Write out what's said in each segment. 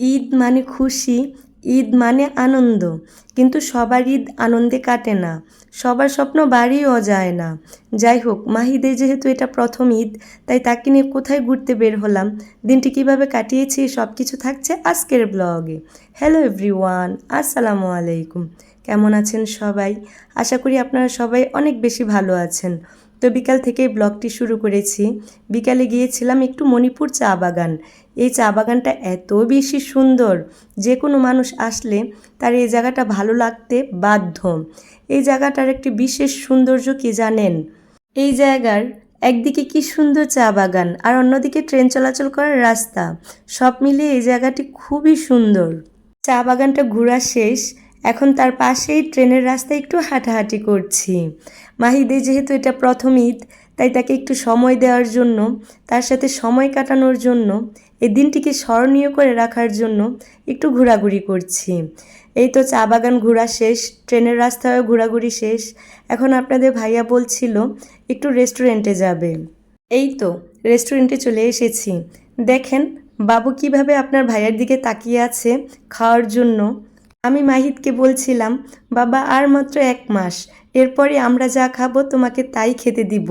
ঈদ মানে খুশি, ঈদ মানে আনন্দ। কিন্তু সবার ঈদ আনন্দে কাটে না। সবার স্বপ্ন বাড়িও যায় না। যাই হোক মাহিদের যেহেতু এটা প্রথম ঈদ, তাই তাকে নিয়ে কোথায় ঘুরতে বের হলাম, দিনটি কীভাবে কাটিয়েছি সব কিছু থাকছে আজকের ব্লগে। হ্যালো এভরিওয়ান আসসালামু আলাইকুম। কেমন আছেন সবাই? আশা করি আপনারা সবাই অনেক বেশি ভালো আছেন। তো বিকাল থেকেই ব্লগটি শুরু করেছি। বিকালে গিয়েছিলাম একটু মণিপুর চা বাগান। এই চা বাগানটা এত বেশি সুন্দর। যে কোনো মানুষ আসলে তার এই জায়গাটা ভালো লাগতে বাধ্য। এই জায়গাটার একটি বিশেষ সৌন্দর্য কি জানেন? এই জায়গার একদিকে কি সুন্দর চা বাগান আর অন্যদিকে ট্রেন চলাচল করার রাস্তা। সব মিলিয়ে এই জায়গাটি খুবই সুন্দর। চা বাগানটা ঘোরা শেষ। এখন তার পাশেই ট্রেনের রাস্তায় একটু হাঁটাহাঁটি করছি। মাহিদে যেহেতু এটা প্রথম ঈদ, তাই তাকে একটু সময় দেওয়ার জন্য, তার সাথে সময় কাটানোর জন্য এই দিনটিকে স্মরণীয় করে রাখার জন্য একটু ঘোরাঘুরি করছি। এই তো চা বাগান ঘোরা শেষ, ট্রেনের রাস্তায় ঘোরাঘুরি শেষ। এখন আপনাদের ভাইয়া বলছিল, একটু রেস্টুরেন্টে যাবে। এই তো, রেস্টুরেন্টে চলে এসেছি। দেখেন, বাবু কীভাবে আপনার ভাইয়ের দিকে তাকিয়ে আছে খাওয়ার জন্য। আমি মাহিদকে বলছিলাম, বাবা, আর মাত্র এক মাস। এরপরে আমরা যা খাব তোমাকে তাই খেতে দিব।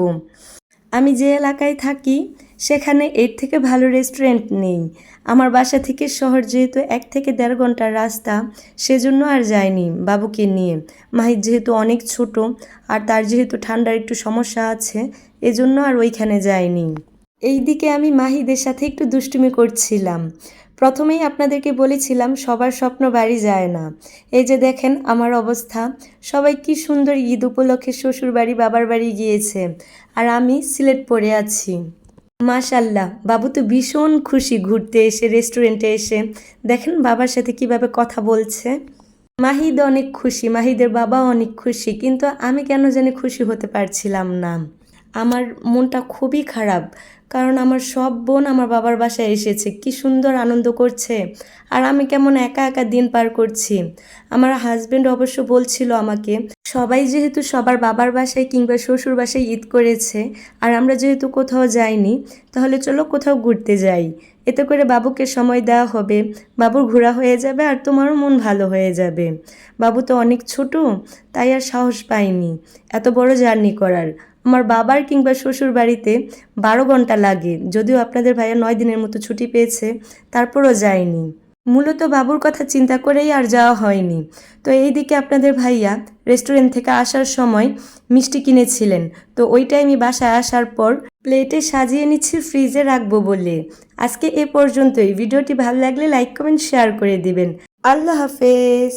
আমি যে এলাকায় থাকি, সেখানে এর থেকে ভালো রেস্টুরেন্ট নেই। আমার বাসা থেকে শহর যেহেতু এক থেকে দেড় ঘণ্টার রাস্তা, সেজন্য আর যায়নি বাবুকে নিয়ে। মাহিদ যেহেতু অনেক ছোট, আর তার যেহেতু ঠান্ডার একটু সমস্যা আছে, এজন্য আর ওইখানে যায়নি। এই দিকে আমি মাহিদের সাথে একটু দুষ্টুমি করছিলাম। প্রথমেই আপনাদেরকে বলেছিলাম, সবার স্বপ্ন বাড়ি যায় না। এই যে দেখেন আমার অবস্থা, সবাই কি সুন্দর ঈদ উপলক্ষে শ্বশুর বাড়ি বাবার বাড়ি গিয়েছে, আর আমি সিলেট পড়ে আছি। মাশাল্লাহ বাবু তো ভীষণ খুশি ঘুরতে এসে রেস্টুরেন্টে এসে। দেখেন বাবার সাথে কীভাবে কথা বলছে। মাহিদ অনেক খুশি, মাহিদের বাবা অনেক খুশি, কিন্তু আমি কেন জানি খুশি হতে পারছিলাম না। আমার মনটা খুবই খারাপ। কারণ আমার সব বোন আমার বাবার বাসায় এসেছে। কি সুন্দর আনন্দ করছে। আর আমি কেমন একা একা দিন পার করছি। আমার হাজবেন্ড অবশ্য বলছিল আমাকে, সবাই যেহেতু সবার বাবার বাসায় কিংবা শ্বশুর বাসায় ঈদ করেছে, আর আমরা যেহেতু কোথাও যাইনি, তাহলে চলো কোথাও ঘুরতে যাই। এতে করে বাবুকে সময় দেওয়া হবে। বাবুর ঘোরা হয়ে যাবে আর তোমারও মন ভালো হয়ে যাবে। বাবু তো অনেক ছোট, তাই আর সাহস পায়নি এত বড় জার্নি করার। আমার বাবার কিংবা শ্বশুর বাড়িতে বারো ঘণ্টা লাগে। যদিও আপনাদের ভাইয়া নয় দিনের মতো ছুটি পেয়েছে, তারপরও যায়নি। মূলত বাবুর কথা চিন্তা করেই আর যাওয়া হয়নি। তো এই দিকে আপনাদের ভাইয়া রেস্টুরেন্ট থেকে আসার সময় মিষ্টি কিনেছিলেন। তো ওইটাই আমি বাসায় আসার পর প্লেটে সাজিয়ে নিচ্ছি ফ্রিজে রাখব বলে। আজকে এ পর্যন্তই। ভিডিওটি ভালো লাগলে লাইক, কমেন্ট, শেয়ার করে দিবেন। আল্লাহ হাফেজ।